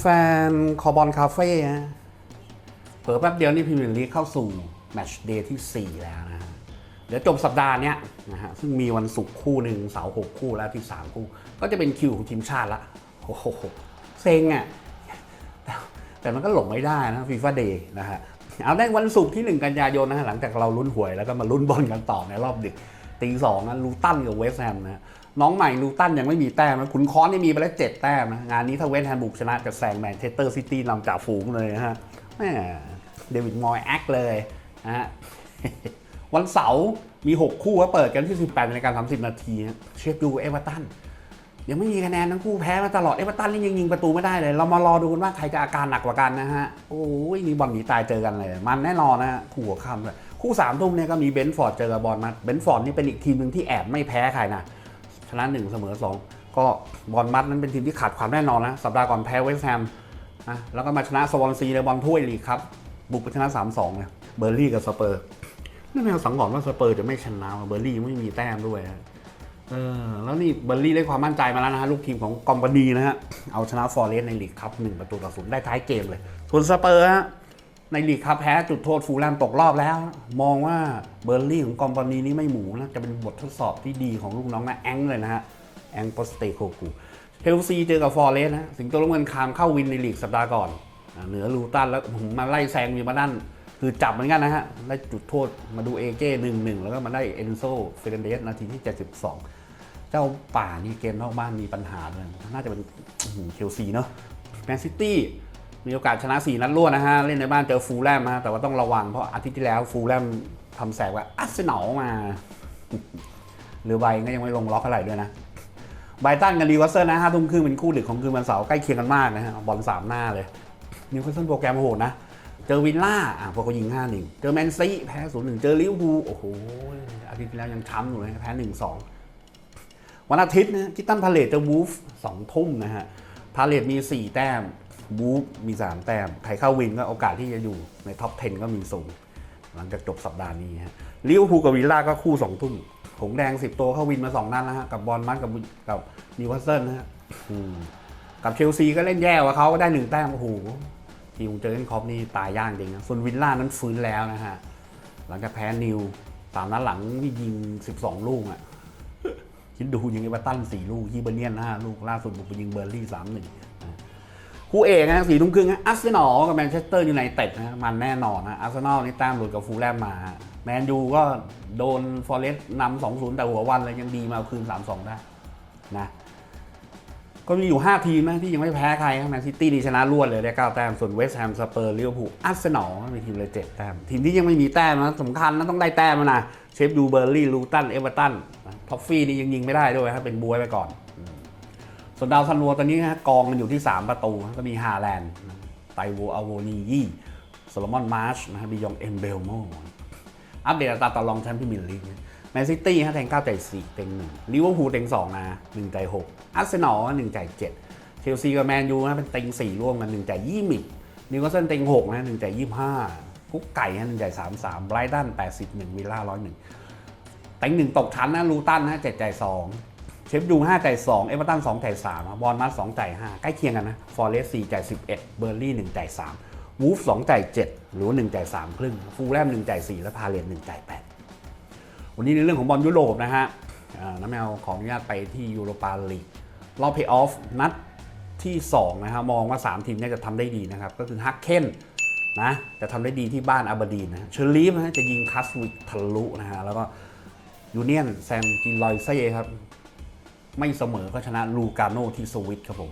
แฟนๆคอบอลคาเฟ่ฮะเผลอแป๊บเดียวนี่พรีเมียร์ลีกเข้าสู่แมตช์เดย์ที่ 4 แล้วนะฮะเดี๋ยวจบสัปดาห์เนี้ยนะฮะซึ่งมีวันศุกร์คู่หนึ่งเสาร์หกคู่แล้วที่ 3 คู่ ก็จะเป็นคิวของทีมชาติละโอ้โหเซ็งอะแต่แต่มันก็หลงไม่ได้นะฟีฟ่าเดย์นะฮะเอาได้วันศุกร์ที่ 1 กันยายนนะฮะหลังจากเราลุ้นหวยแล้วก็มาลุ้นบอลกันต่อในรอบดึกตีสองนะลูตันกับเวสต์แฮมนะ น้องใหม่ลูตันยังไม่มีแต้มนะขุนค้อนนี่มีไปแล้วเจ็ดแต้มนะงานนี้ถ้าเวสต์แฮมบุกชนะจะแซงแมนเชสเตอร์ซิตี้นำจ่าฝูงเลยนะฮะแม่เดวิดมอยแอคเลยนะฮะวันเสาร์มี 6 คู่ก็เปิดกันที่ 18นาฬิกา30 นาทีเชฟดูเอเวอร์ตันยังไม่มีคะแนนทั้งคู่แพ้มาตลอดเอเวอร์ตันนี่ยังยิงประตูไม่ได้เลย เรามารอดูกันว่าใครจะอาการหนักกว่ากันนะฮะ โอ้ยนี่บอลหนีตายเจอกันเลย มันแน่นอนนะฮะคู่หัวคำเลยคู่สามทุ่มเนี่ยก็มีเบนฟอร์ดเจอกับบอลมัดเบนฟอร์ดนี่เป็นอีกทีมหนึ่งที่แอบไม่แพ้ใครนะ ชนะหนึ่งเสมอสองก็บอลมัดนั้นเป็นทีมที่ขาดความแน่นอนนะ สัปดาห์ก่อนแพ้เวสต์แฮมนะแล้วก็มาชนะสวอนซีในบอลถ้วยลีกครับ บุกไปชนะ 3-2เนี่ยเบอร์ลี่กับสเปอร์นี่แมวสังหรณ์ว่าสเปอร์จะไม่ชนะเบอร์ลี่ไม่มีแต้มด้วยฮะเออแล้วนี่เบอร์ลี่ได้ความมั่นใจมาแล้วนะฮะลูกทีมของกอมบานีนะฮะเอาชนะฟอร์เรสในลีกครับหนึ่งประตูต่อศูนย์ได้ท้ายเกมเลยส่วนสเปอร์ฮะ ในลีกครับแพ้จุดโทษฟูลแลมตกรอบแล้ว มองว่าเบอร์ลี่ของกอมบานีนี่ไม่หมูนะจะเป็นบททดสอบที่ดีของลูกน้องนะแองเลยนะฮะแองโปสเตโคกูเชลซีเจอกับฟอร์เรสนะสิงโตลงเงินคามเข้าวินในลีกสัปดาห์ก่อน เหนือลูตันแล้วมาไล่แซงมีมานั่นคือจับเหมือนกันนะฮะได้จุดโทษมาดูเอเก้หนึ่งหนึ่งแล้วก็มาได้เอนโซเฟรนเดสนาทีที่ 72 เจ้าป่านี่เกมนอกบ้านมีปัญหาด้วยน่าจะเป็นเชลซีเนาะแมนซิตี้ มีโอกาสชนะ 4 นัดรวดนะฮะ เล่นในบ้านเจอฟูลแลมฮะแต่ว่าต้องระวังเพราะอาทิตย์ที่แล้วฟูลแลมทำแสกว่าอัสเซนอลมาหรือใบก็ยังไม่ลงล็อกอะไรด้วยนะไบตันกับลีวัสเซอร์นะห้าทุ่มครึ่งเป็นคู่ดึกของคืนวันเสาร์ใกล้เคียงกันมากนะฮะบอลสามหน้าเลยนิวคาสเซิลโปรแกรมโหดนะเจอวิลล่าอะพวกก็ยิง5-1เจอแมนซีแพ้0-1เจอลิเวอร์พูลโอ้โหอาทิตย์ที่แล้วยังช้ำอยู่เลยแพ้1-2วันอาทิตย์นะกิตตันพาเลตเจอวูฟสองทุ่มนะฮะพาเลตมี4แต้ม วูฟมี 3 แต้ม ใครเข้าวินก็โอกาสที่จะอยู่ในท็อป 10 ก็มีสูง หลังจากจบสัปดาห์นี้ฮะลิเวอร์พูลกับวิลล่าก็คู่ 2 ทุ่มหงแดง 10 ตัวเข้าวินมา 2 นัดแล้วฮะ กับบอลมัดกับกับนิวคาสเซิลนะฮะกับเชลซีก็เล่นแย่กว่าเขาก็ได้ 1 แต้ม โอ้โห ทีมเจอร์เกนคอปนี่ตายยางจริงนะ ส่วนวิลล่านั้นฟื้นแล้วนะฮะ หลังจากแพ้นิวสามนัดหลังนี่ยิง 12 ลูกอะ่ะคิดดูยิงเอเวอร์ตันสี่ลูกฮีเบอร์เนียนห้าลูกล่าสุดบุกไปยิงเบอร์ลี่สามหนึ่ง คู่เอกนะสี่ทุ่มครึ่งนะอาร์เซนอลกับแมนเชสเตอร์ยูไนเต็ดนะมันแน่นอนนะอาร์เซนอลนี่แต้มหลุดกับฟูลแลมมา แมนยูก็โดนฟอร์เรสต์นำสองศูนย์แต่หัววันเลยยังดีมาเอาคืนสามสองได้นะก็มีอยู่ 5 ทีมนะที่ยังไม่แพ้ใครแมนซิตี้นี่ชนะรวดเลยได้ 9 แต้ม ส่วนเวสต์แฮมสเปอร์ลิเวอร์พูลอาร์เซนอลมีทีมเลย7แต้ม ทีมที่ยังไม่มีแต้มนะสำคัญนะต้องได้แต้มนะเชฟดูเบอร์ลี่ลูตันเอเวอร์ตันท็อฟฟี่นี่ยังยิงไม่ได้ด้วยครับเป็นบวยไปก่อน ส่วนดาวซันโวตอนนี้นะกองกันอยู่ที่ 3 ประตูนะก็มีฮาแลนด์ไตโวอาโวนียี่โซโลมอนมาร์ชนะครับบิยองเอ็มเบลโมอัปเดตอัตราต่อรองแชมป์พรีเมียร์ลีกแมนซิตี้ฮะแทง9ใจ4เต็ง1ลิเวอร์พูลเต็ง2นะ1ใจ6อาร์เซนอล1ใจ7เชลซีกับแมนยูนะเป็นเต็ง 4 ร่วมกัน1ใจ20นิวคาสเซิลเต็ง6นะ1ใจ25กุ๊กไก่ฮะ1ใจ33ไบรตัน81วิลล่า101เต็งหนึ่งตกชั้นนะลูตันนะเจ็ดใจสอง เชฟยูห้าใจสองเอเวอร์ตันสองใจสามบอลมัสสองใจห้าใกล้เคียงกันนะฟอร์เรสสี่ใจสิบเอ็ดเบอร์ลี่หนึ่งใจสามวูฟสองใจเจ็ดหรือว่าหนึ่งใจสามครึ่งฟูลแลมหนึ่งใจสี่และพาเลนหนึ่งใจแปดวันนี้ในเรื่องของบอลยุโรปนะฮะน้ำแมวขออนุญาตไปที่ยูโรปาลีกรอบเพย์ออฟนัดที่2นะฮะมองว่า 3 ทีมนี้จะทำได้ดีนะครับ ก็คือฮักเคนนะจะทำได้ดีที่บ้านอาบดีนนะเชอร์ลีฟนะฮะจะยิงคัสวิกทะลุนะฮะแล้วก็ยูเนียนแซมจินลอยเซ่ครับ ไม่เสมอก็ชนะลูกาโนที่สวิตครับผม